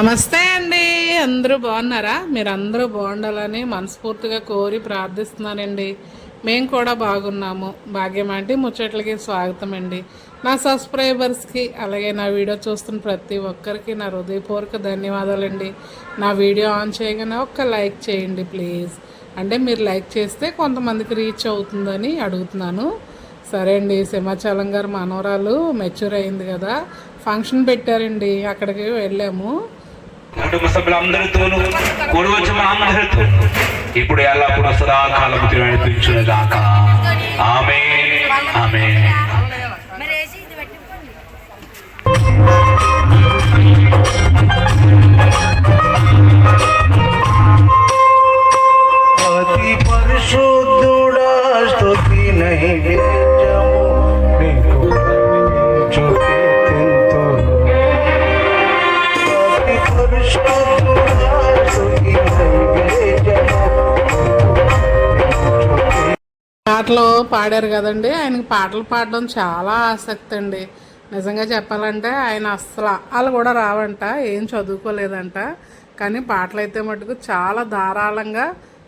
నమస్తే అండి. అందరూ బాగున్నారా? మీరు అందరూ బాగుండాలని మనస్ఫూర్తిగా కోరి ప్రార్థిస్తున్నానండి. మేము కూడా బాగున్నాము. భాగ్యం అంటే ముచ్చట్లకి స్వాగతం అండి. నా సబ్స్క్రైబర్స్కి అలాగే నా వీడియో చూస్తున్న ప్రతి ఒక్కరికి నా హృదయపూర్వక ధన్యవాదాలండి. నా వీడియో ఆన్ చేయగానే ఒక్క లైక్ చేయండి ప్లీజ్. అంటే మీరు లైక్ చేస్తే కొంతమందికి రీచ్ అవుతుందని అడుగుతున్నాను. సరే అండి. సింహాచలం గారు మనవరాలు మెచ్యూర్ అయింది కదా. ఫంక్షన్ పెట్టారండి. అక్కడికి వెళ్ళాము. కుటుంబ సభ్యులందరితోనూ కూడి వచ్చిన అందరితో ఇప్పుడు ఎల్లప్పుడూ సదాకాలం నడిపించును గాక ఆమె ఆమె మరి పాటలు పాడారు కదండి. ఆయనకి పాటలు పాడడం చాలా ఆసక్తి అండి. నిజంగా చెప్పాలంటే ఆయన అస్సలు వాళ్ళు కూడా రావంట ఏం చదువుకోలేదంట. కానీ పాటలు అయితే మటుకు చాలా ధారాళంగా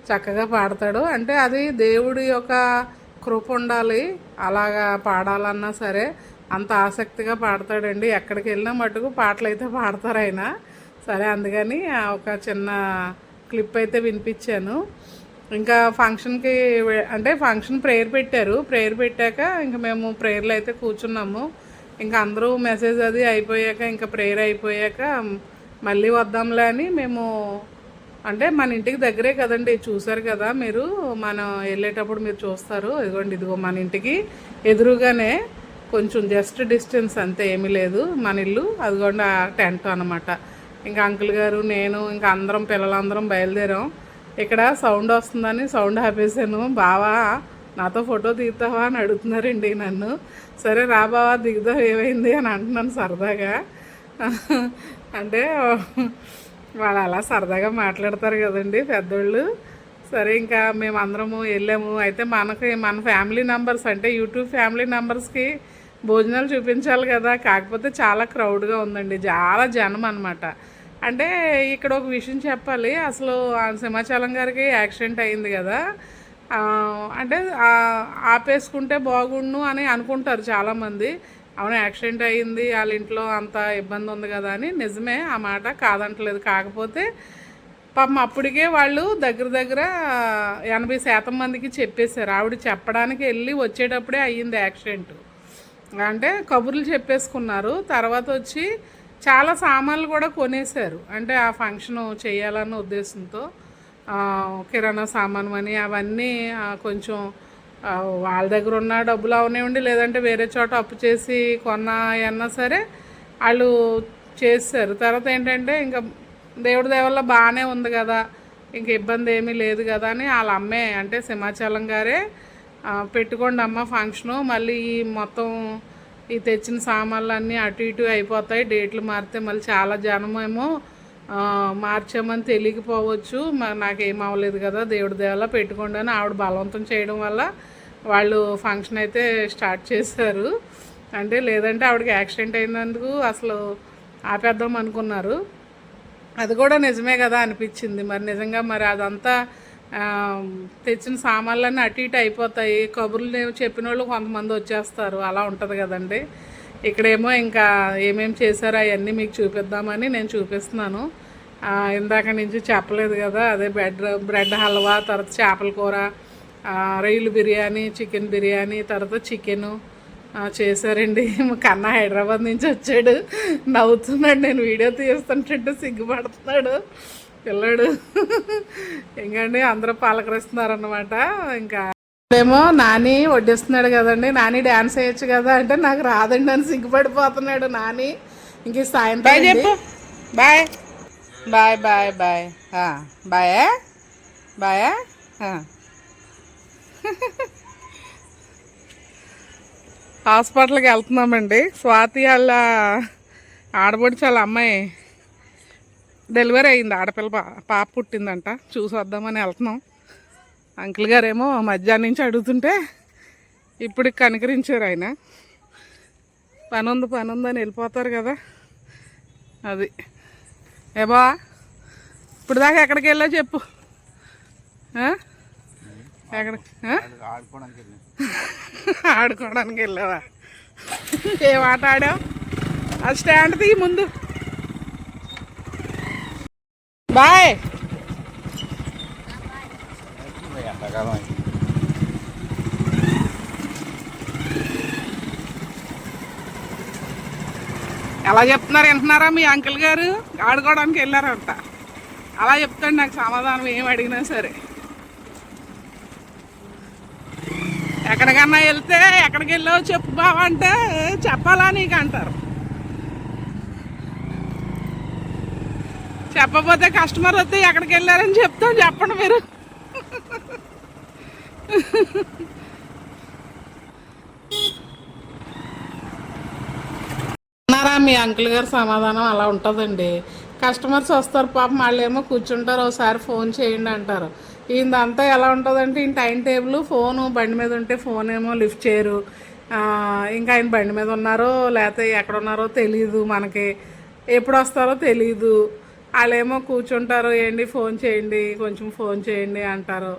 చక్కగా పాడతాడు. అంటే అది దేవుడి యొక్క కృప ఉండాలి అలాగా పాడాలన్నా సరే అంత ఆసక్తిగా పాడతాడండి. ఎక్కడికి వెళ్ళినా మటుకు పాటలు అయితే పాడతారు ఆయన. సరే అందుకని ఒక చిన్న క్లిప్ అయితే వినిపించాను. ఇంకా ఫంక్షన్కి అంటే ఫంక్షన్ ప్రేయర్ పెట్టారు. ప్రేయర్ పెట్టాక ఇంకా మేము ప్రేయర్లో అయితే కూర్చున్నాము. ఇంకా అందరూ మెసేజ్ అది అయిపోయాక ఇంకా ప్రేయర్ అయిపోయాక మళ్ళీ వద్దాంలే అని మేము అంటే మన ఇంటికి దగ్గరే కదండి చూసారు కదా మీరు మనం వెళ్ళేటప్పుడు మీరు చూస్తారు. ఇదిగోండి ఇదిగో మన ఇంటికి ఎదురుగానే కొంచెం జస్ట్ డిస్టెన్స్ అంతే ఏమీ లేదు మన ఇల్లు అదిగోండి ఆ టెంట్ అనమాట ఇంకా అంకుల్ గారు నేను ఇంకా అందరం పిల్లలందరం బయలుదేరాం. ఇక్కడ సౌండ్ వస్తుందని సౌండ్ ఆపేసాను. బావా నాతో ఫోటో దిగుతావా అని అడుగుతున్నారండి నన్ను. సరే రా బావా దిగుదా ఏమైంది అని అంటున్నాను సరదాగా. అంటే వాళ్ళు అలా సరదాగా మాట్లాడతారు కదండి పెద్దోళ్ళు. సరే ఇంకా మేము అందరము వెళ్ళాము. అయితే మనకి మన ఫ్యామిలీ నెంబర్స్ అంటే యూట్యూబ్ ఫ్యామిలీ నెంబర్స్కి భోజనాలు చూపించాలి కదా. కాకపోతే చాలా క్రౌడ్గా ఉందండి. చాలా జనం అనమాట అంటే ఇక్కడ ఒక విషయం చెప్పాలి. అసలు ఆ సింహాచలం గారికి యాక్సిడెంట్ అయింది కదా. అంటే ఆపేసుకుంటే బాగుండు అని అనుకుంటారు చాలామంది. అవును యాక్సిడెంట్ అయ్యింది వాళ్ళ ఇంట్లో అంత ఇబ్బంది ఉంది కదా అని. నిజమే ఆ మాట కాదంటలేదు. కాకపోతే పాపం అప్పటికే వాళ్ళు దగ్గర దగ్గర ఎనభై శాతం మందికి చెప్పేశారు. ఆవిడ చెప్పడానికి వెళ్ళి వచ్చేటప్పుడే అయ్యింది యాక్సిడెంట్. అంటే కబుర్లు చెప్పేసుకున్నారు. తర్వాత వచ్చి చాలా సామాన్లు కూడా కొనేశారు. అంటే ఆ ఫంక్షన్ చేయాలన్న ఉద్దేశంతో కిరాణా సామాను అని అవన్నీ కొంచెం వాళ్ళ దగ్గర ఉన్న డబ్బులు అవనివ్వండి లేదంటే వేరే చోట అప్పు చేసి కొన్నాయన్నా సరే వాళ్ళు చేస్తారు తర్వాత ఏంటంటే ఇంకా దేవుడి దేవల్ల బాగానే ఉంది కదా ఇంక ఇబ్బంది ఏమీ లేదు కదా అని వాళ్ళ అమ్మే అంటే సింహాచలం గారే పెట్టుకోండి అమ్మ ఫంక్షను. మళ్ళీ మొత్తం ఈ తెచ్చిన సామాన్లు అన్నీ అటు ఇటు అయిపోతాయి. డేట్లు మారితే మళ్ళీ చాలా జనమేమో ఏమో మార్చామని తెలియకపోవచ్చు. మరి నాకేం అవ్వలేదు కదా దేవుడి దేవలా పెట్టుకోండి అని ఆవిడ బలవంతం చేయడం వల్ల వాళ్ళు ఫంక్షన్ అయితే స్టార్ట్ చేశారు. అంటే లేదంటే ఆవిడకి యాక్సిడెంట్ అయినందుకు అసలు ఆపేద్దాం అనుకున్నారు. అది కూడా నిజమే కదా అనిపించింది. మరి నిజంగా మరి అదంతా తెచ్చిన సామాన్లన్నీ అటు ఇటు అయిపోతాయి. కబుర్లు చెప్పిన వాళ్ళు కొంతమంది వచ్చేస్తారు. అలా ఉంటుంది కదండి. ఇక్కడేమో ఇంకా ఏమేమి చేశారో అవన్నీ మీకు చూపిద్దామని నేను చూపిస్తున్నాను. ఇందాక నుంచి చెప్పలేదు కదా అదే బ్రెడ్ బ్రెడ్ హల్వా తర్వాత చేపల కూర రొయ్యలు బిర్యానీ చికెన్ బిర్యానీ తర్వాత చికెను చేశారండి. మా కన్న హైదరాబాద్ నుంచి వచ్చాడు. నవ్వుతున్నాడు. నేను వీడియో తీస్తుంటే సిగ్గుపడుతున్నాడు. పిల్లాడు. ఇంకండి అందరూ పలకరిస్తున్నారు అనమాట ఇంకా ఏమో నాని వడ్డిస్తున్నాడు కదండి. నాని డ్యాన్స్ వేయచ్చు కదా అంటే నాకు రాదండి అని సిగ్గుపడిపోతున్నాడు నాని. ఇంక సాయంత్రం చెప్పు. Bye. Bye bye bye. Bye? Bye? హాస్పిటల్కి వెళ్తున్నామండి. స్వాతి వాళ్ళ ఆడబడి చాలా అమ్మాయి. డెలివరీ అయింది. ఆడపిల్ల పా పాప పుట్టిందంట. చూసి వద్దామని వెళ్తున్నాం. అంకుల్ గారేమో మధ్యాహ్నం నుంచి అడుగుతుంటే ఇప్పుడు కనికరించారు ఆయన. పని ఉంది పని ఉందని వెళ్ళిపోతారు కదా. అది. ఏ బా ఇప్పుడు దాకా ఎక్కడికి వెళ్ళా చెప్పు. ఎక్కడ ఆడుకోవడానికి వెళ్ళావా? ఏం ఆట ఆడావు? ఆ స్టాండ్ తీ ముందు. బాయ్. ఎలా చెప్తున్నారు వింటున్నారా మీ అంకుల్ గారు? ఆడుకోవడానికి వెళ్ళారంట. అలా చెప్తాడు నాకు సమాధానం ఏం అడిగినా సరే. ఎక్కడికన్నా వెళ్తే ఎక్కడికి వెళ్ళావు చెప్పు బావ అంటే చెప్పాలా నీకు అంటారు. చెప్పకపోతే కస్టమర్ వస్తే ఎక్కడికి వెళ్ళారని చెప్తాం చెప్పండి మీరు. అన్నారా మీ అంకుల్ గారు సమాధానం అలా ఉంటుందండి. కస్టమర్స్ వస్తారు పాపం వాళ్ళు ఏమో కూర్చుంటారు ఒకసారి ఫోన్ చేయండి అంటారు. ఈయనదంతా ఎలా ఉంటుందంటే ఈయన టైం టేబుల్ ఫోను బండి మీద ఉంటే ఫోన్ ఏమో లిఫ్ట్ చేయరు. ఇంకా ఆయన బండి మీద ఉన్నారో లేకపోతే ఎక్కడ ఉన్నారో తెలియదు మనకి. ఎప్పుడు వస్తారో తెలియదు వాళ్ళేమో కూర్చుంటారు ఏంటి ఫోన్ చేయండి కొంచెం ఫోన్ చేయండి అంటారు.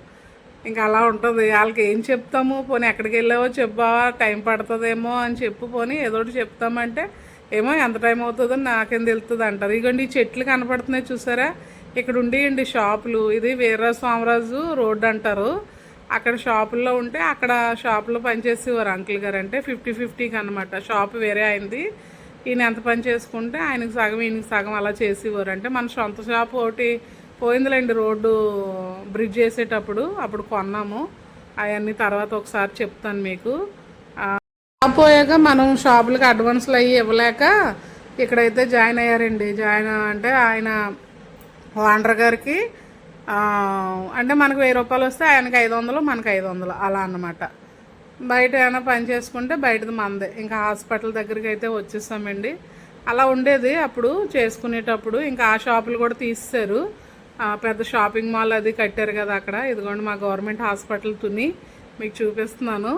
ఇంకా అలా ఉంటుంది. వాళ్ళకి ఏం చెప్తాము? పోనీ ఎక్కడికి వెళ్ళావో చెప్పావా? టైం పడుతుందేమో అని చెప్పు. పోనీ ఏదో ఒకటి చెప్తామంటే ఏమో ఎంత టైం అవుతుందో నాకేం తెలుస్తుంది అంటారు. ఇగోండి ఈ చెట్లు కనపడుతున్నాయి చూసారా? ఇక్కడ ఉండేయండి షాపులు. ఇది వీర్ర స్వామరాజు రోడ్ అంటారు. అక్కడ షాపుల్లో ఉంటే అక్కడ షాపులో పనిచేసేవారు అంకుల్ గారు అంటే ఫిఫ్టీ ఫిఫ్టీకి అనమాట షాప్ వేరే అయింది. ఈయన ఎంత పని చేసుకుంటే ఆయనకు సగం ఈయనకి సగం అలా చేసేవారు. అంటే మన సొంత షాప్ ఒకటి పోయిందిలేండి రోడ్డు బ్రిడ్జ్ చేసేటప్పుడు అప్పుడు కొన్నాము. అవన్నీ తర్వాత ఒకసారి చెప్తాను మీకు. షాప్ పోయాక మనం షాపులకి అడ్వాన్స్లు అవి ఇవ్వలేక ఇక్కడైతే జాయిన్ అయ్యారండి. జాయిన్ అంటే ఆయన ఓనర్ గారికి అంటే మనకు వెయ్యి రూపాయలు వస్తే ఆయనకి ఐదు వందలు మనకి ఐదు వందలు అలా అన్నమాట. బయట ఏమైనా పని చేసుకుంటే బయటది మందే. ఇంకా హాస్పిటల్ దగ్గరికి అయితే వచ్చేసామండి. అలా ఉండేది అప్పుడు చేసుకునేటప్పుడు. ఇంకా ఆ షాపులు కూడా తీసేశారు. పెద్ద షాపింగ్ మాల్ అది కట్టారు కదా అక్కడ. ఇదిగోండి మా గవర్నమెంట్ హాస్పిటల్ తుని మీకు చూపిస్తున్నాను.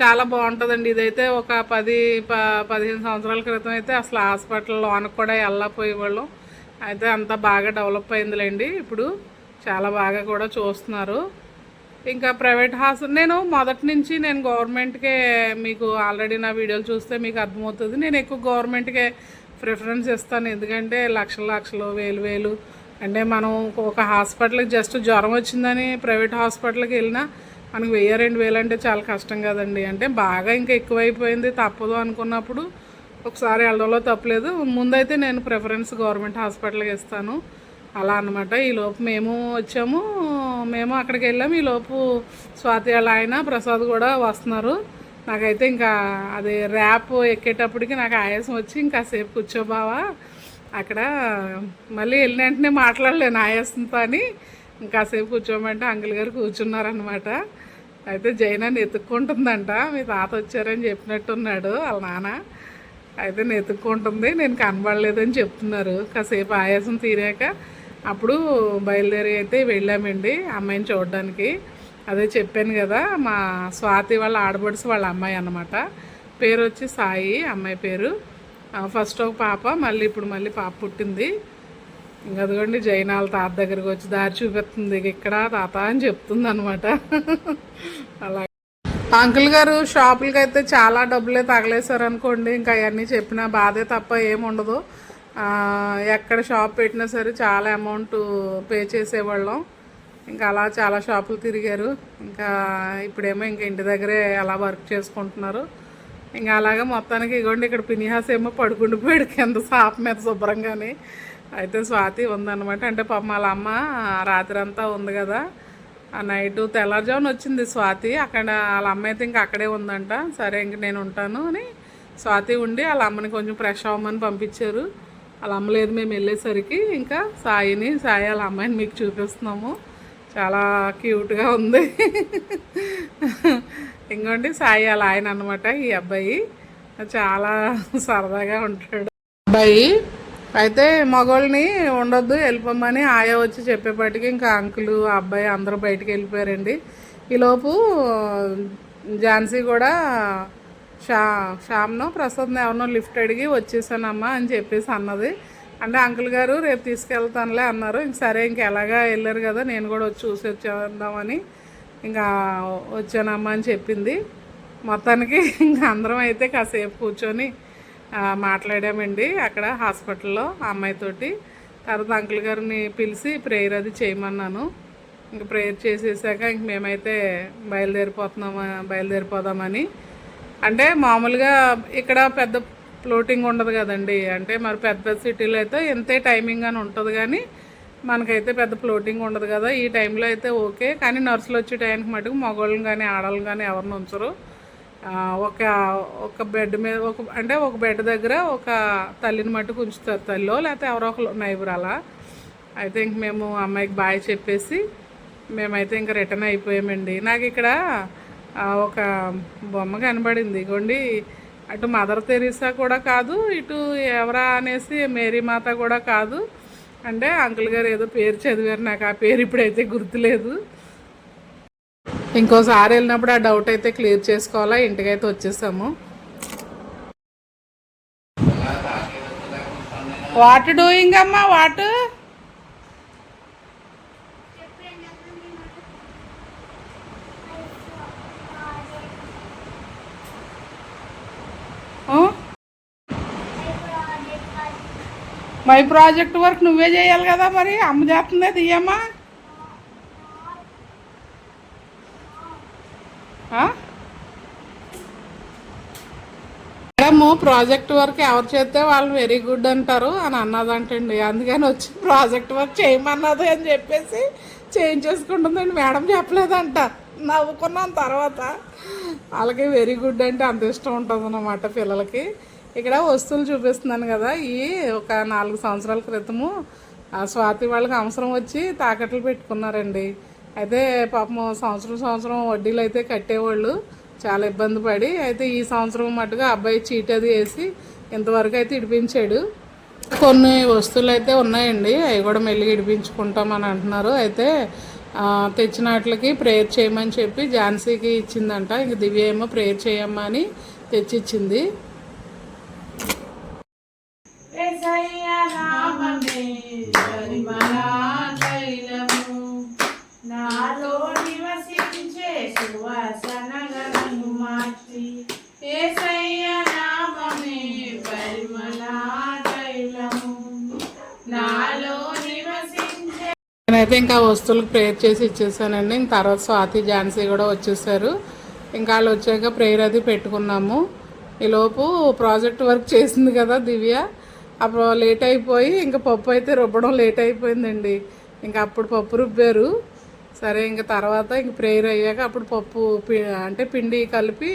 చాలా బాగుంటుందండి. ఇదైతే ఒక పది ప పదిహేను సంవత్సరాల క్రితం అయితే అసలు హాస్పిటల్ లోనకు కూడా వెళ్ళకపోయేవాళ్ళం అయితే అంతా బాగా డెవలప్ అయిందిలేండి. ఇప్పుడు చాలా బాగా కూడా చూస్తున్నారు. ఇంకా ప్రైవేట్ హాస్పిటల్ నేను మొదటి నుంచి నేను గవర్నమెంట్కే మీకు ఆల్రెడీ నా వీడియోలు చూస్తే మీకు అర్థమవుతుంది. నేను ఎక్కువ గవర్నమెంట్కే ప్రిఫరెన్స్ ఇస్తాను. ఎందుకంటే లక్షలు లక్షలు వేలు వేలు. అంటే మనం ఒక హాస్పిటల్కి జస్ట్ జ్వరం వచ్చిందని ప్రైవేట్ హాస్పిటల్కి వెళ్ళినా మనకి వెయ్యి రెండు వేలు అంటే చాలా కష్టం కదండి. అంటే బాగా ఇంకా ఎక్కువైపోయింది. తప్పదు అనుకున్నప్పుడు ఒకసారి వెళ్ళడంలో తప్పలేదు. ముందైతే నేను ప్రిఫరెన్స్ గవర్నమెంట్ హాస్పిటల్కి ఇస్తాను. అలా అనమాట ఈలోపు మేము వచ్చాము. మేము అక్కడికి వెళ్ళాము. ఈలోపు స్వాతి వాళ్ళ ఆయన ప్రసాద్ కూడా వస్తున్నారు. నాకైతే ఇంకా అది ర్యాప్ ఎక్కేటప్పటికి నాకు ఆయాసం వచ్చి ఇంకా సేపు కూర్చోబావా అక్కడ మళ్ళీ వెళ్ళిన వెంటనే మాట్లాడలేను ఆయాసంతో అని. ఇంకాసేపు కూర్చోమంటే అంకుల్ గారు కూర్చున్నారనమాట అయితే జైనాన్ని ఎత్తుక్కుంటుందంట. మీ తాత వచ్చారని చెప్పినట్టున్నాడు వాళ్ళ నాన్న. అయితే నేను ఎత్తుక్కుంటుంది. నేను కనబడలేదని చెప్తున్నారు. కాసేపు ఆయాసం తీరాక అప్పుడు బయలుదేరి అయితే వెళ్ళామండి అమ్మాయిని చూడడానికి. అదే చెప్పాను కదా మా స్వాతి వాళ్ళ ఆడబడుసు వాళ్ళ అమ్మాయి అన్నమాట. పేరు వచ్చి సాయి అమ్మాయి పేరు. ఫస్ట్ ఒక పాప మళ్ళీ ఇప్పుడు మళ్ళీ పాప పుట్టింది. ఇంకా అదిగోండి జైనాల తాత దగ్గరికి వచ్చి దారి చూపిస్తుంది ఇక్కడ తాత అని చెప్తుంది అనమాట అలా. అంకుల్ గారు షాపులకి అయితే చాలా డబ్బులే తగలేశారు అనుకోండి ఇంకా అవన్నీ చెప్పినా బాధే తప్ప ఏముండదు ఉండదు. ఎక్కడ షాప్ పెట్టినా సరే చాలా అమౌంట్ పే చేసేవాళ్ళం. ఇంకా అలా చాలా షాపులు తిరిగారు. ఇంకా ఇప్పుడేమో ఇంకా ఇంటి దగ్గరే అలా వర్క్ చేసుకుంటున్నారు. ఇంకా అలాగే మొత్తానికి ఇగోండి ఇక్కడ పినిహాస్ ఏమో పడుకుండిపోయాడు కింద షాప్ మీద శుభ్రంగానే. అయితే స్వాతి ఉందన్నమాట. అంటే పాప వాళ్ళ అమ్మ రాత్రి అంతా ఉంది కదా. ఆ నైట్ తెల్లారుజామున వచ్చింది స్వాతి. అక్కడ వాళ్ళ అమ్మ అయితే ఇంకా అక్కడే ఉందంట. సరే ఇంక నేను ఉంటాను అని స్వాతి ఉండి వాళ్ళ అమ్మని కొంచెం ఫ్రెష్ అవ్వమని పంపించారు. అలా అమ్మలేదు మేము వెళ్ళేసరికి ఇంకా సాయిని సాయి వాళ్ళ అమ్మాయిని మీకు చూపిస్తున్నాము. చాలా క్యూట్గా ఉంది. ఇంకోండి సాయి వాళ్ళ ఆయన అనమాట ఈ అబ్బాయి. చాలా సరదాగా ఉంటాడు. అబ్బాయి అయితే మగోళ్ళని ఉండొద్దు వెళ్ళిపోమని ఆయా వచ్చి చెప్పేపాటికి ఇంకా అంకులు అబ్బాయి అందరూ బయటకు వెళ్ళిపోయారండి. ఈలోపు ఝాన్సీ కూడా షా శ్యామ్ను ప్రసాద్ని ఎవరినో లిఫ్ట్ అడిగి వచ్చేసానమ్మా అని చెప్పేసి అన్నది. అంటే అంకుల్ గారు రేపు తీసుకెళ్తానులే అన్నారు. ఇంక సరే ఇంక ఎలాగా వెళ్ళారు కదా నేను కూడా వచ్చి చూసి వచ్చేద్దామని ఇంకా వచ్చానమ్మా అని చెప్పింది. మొత్తానికి ఇంకా అందరం అయితే కాసేపు కూర్చొని మాట్లాడామండి అక్కడ హాస్పిటల్లో అమ్మాయితోటి తర్వాత అంకుల్ గారిని పిలిచి ప్రేయర్ అది చేయమన్నాను. ఇంక ప్రేయర్ చేసేసాక ఇంక మేమైతే బయలుదేరిపోతున్నామా బయలుదేరిపోదామని అంటే మామూలుగా ఇక్కడ పెద్ద ఫ్లోటింగ్ ఉండదు కదండి. అంటే మరి పెద్ద పెద్ద సిటీలో అయితే ఎంతే టైమింగ్ అని ఉంటుంది కానీ మనకైతే పెద్ద ఫ్లోటింగ్ ఉండదు కదా. ఈ టైంలో అయితే ఓకే. కానీ నర్సులు వచ్చే టైంకి మటుకు మగవాళ్ళని కానీ ఆడవాళ్ళని కానీ ఎవరిని ఉంచరు. ఒక ఒక బెడ్ మీద ఒక అంటే ఒక బెడ్ దగ్గర ఒక తల్లిని మట్టుకు ఉంచుతారు తల్లిలో లేకపోతే ఎవరో ఒకరు నైబర్ అలా. అయితే ఇంక మేము అమ్మాయికి బాయ్ చెప్పేసి మేమైతే ఇంకా రిటర్న్ అయిపోయామండి. నాకు ఇక్కడ ఒక బొమ్మ కనబడింది. ఇగోండి అటు మదర్ తెరీసా కూడా కాదు ఇటు ఎవరా అనేసి మేరీ మాత కూడా కాదు. అంటే అంకుల్ గారు ఏదో పేరు చదివారు నాకు ఆ పేరు ఇప్పుడైతే గుర్తులేదు. ఇంకోసారి వెళ్ళినప్పుడు ఆ డౌట్ అయితే క్లియర్ చేసుకోవాలా ఇంటికైతే వచ్చేసాము. వాట్ డూయింగ్ అమ్మా వాట్ మై ప్రాజెక్ట్ వర్క్ నువ్వే చేయాలి కదా మరి. అమ్మ చేస్తుందే తీయమ్మా. మేడము ప్రాజెక్ట్ వర్క్ ఎవరు చేస్తే వాళ్ళు వెరీ గుడ్ అంటారు అని అన్నదంటండి. అందుకని వచ్చి ప్రాజెక్ట్ వర్క్ చేయమన్నది అని చెప్పేసి చేయించేసుకుంటుందండి మేడం చెప్పలేదంట. నవ్వుకున్నాను తర్వాత. వాళ్ళకి వెరీ గుడ్ అంటే అంత ఇష్టం ఉంటుంది అన్నమాట పిల్లలకి. ఇక్కడ వస్తువులు చూపిస్తున్నాను కదా ఈ ఒక నాలుగు సంవత్సరాల క్రితము ఆ స్వాతి వాళ్ళకి అవసరం వచ్చి తాకట్లు పెట్టుకున్నారండి. అయితే పాపం సంవత్సరం సంవత్సరం వడ్డీలు అయితే కట్టేవాళ్ళు చాలా ఇబ్బంది పడి అయితే ఈ సంవత్సరం మట్టుగా అబ్బాయి చీట్ అది వేసి ఇంతవరకు అయితే ఇడిపించాడు. కొన్ని వస్తువులు అయితే ఉన్నాయండి అవి కూడా మెల్లిగా ఇడిపించుకుంటామని అంటున్నారు. అయితే తెచ్చిన వాటికి ప్రేయర్ చేయమని చెప్పి ఝాన్సీకి ఇచ్చిందంట ఇంక దివ్య ఏమో ప్రేయర్ చేయమ్మా అని తెచ్చిచ్చింది. నాలో నివసించే సువాసన గలను మార్చి ఏసయ్య నామమే పరిమళ తైలము. నాలో నివసించే నేనైతే ఇంకా వస్తువులకు ప్రేయర్ చేసి ఇచ్చేసానండి. తర్వాత స్వాతి ఝాన్సీ కూడా వచ్చేసారు. ఇంకా వాళ్ళు వచ్చాక ప్రేయర్ అది పెట్టుకున్నాము. ఈలోపు ప్రాజెక్ట్ వర్క్ చేసింది కదా దివ్య. అప్పుడు లేట్ అయిపోయి ఇంకా పప్పు అయితే రుబ్బడం లేట్ అయిపోయిందండి. ఇంకా అప్పుడు పప్పు రుబ్బారు. సరే ఇంకా తర్వాత ఇంక ప్రేయర్ అయ్యాక అప్పుడు పప్పు పి- అంటే పిండి కలిపి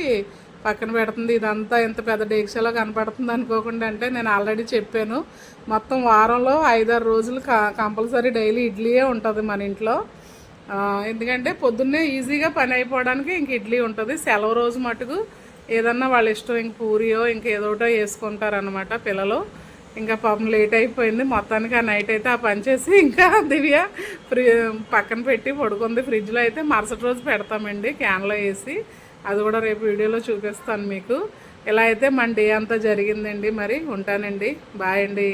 పక్కన పెడుతుంది. ఇదంతా ఇంత పెద్ద డేక్షలో కనపడుతుంది అనుకోకుండా అంటే నేను ఆల్రెడీ చెప్పాను. మొత్తం వారంలో ఐదారు రోజులు కంపల్సరీ డైలీ ఇడ్లీయే ఉంటుంది మన ఇంట్లో. ఎందుకంటే పొద్దున్నే ఈజీగా పని అయిపోవడానికి ఇంక ఇడ్లీ ఉంటుంది. సెలవు రోజు మటుకు ఏదన్నా వాళ్ళ ఇష్టం ఇంక పూరియో ఇంకేదోటో వేసుకుంటారనమాట పిల్లలు. ఇంకా పాపం లేట్ అయిపోయింది. మొత్తానికి ఆ నైట్ అయితే ఆ పని చేసి ఇంకా దివ్య ఫ్రి పక్కన పెట్టి పడుకుంది. ఫ్రిడ్జ్లో అయితే మరుసటి రోజు పెడతామండి క్యాన్లో వేసి అది కూడా రేపు వీడియోలో చూపిస్తాను మీకు. ఇలా అయితే మన డే అంతా జరిగిందండి మరి. ఉంటానండి. బాయ్ అండి.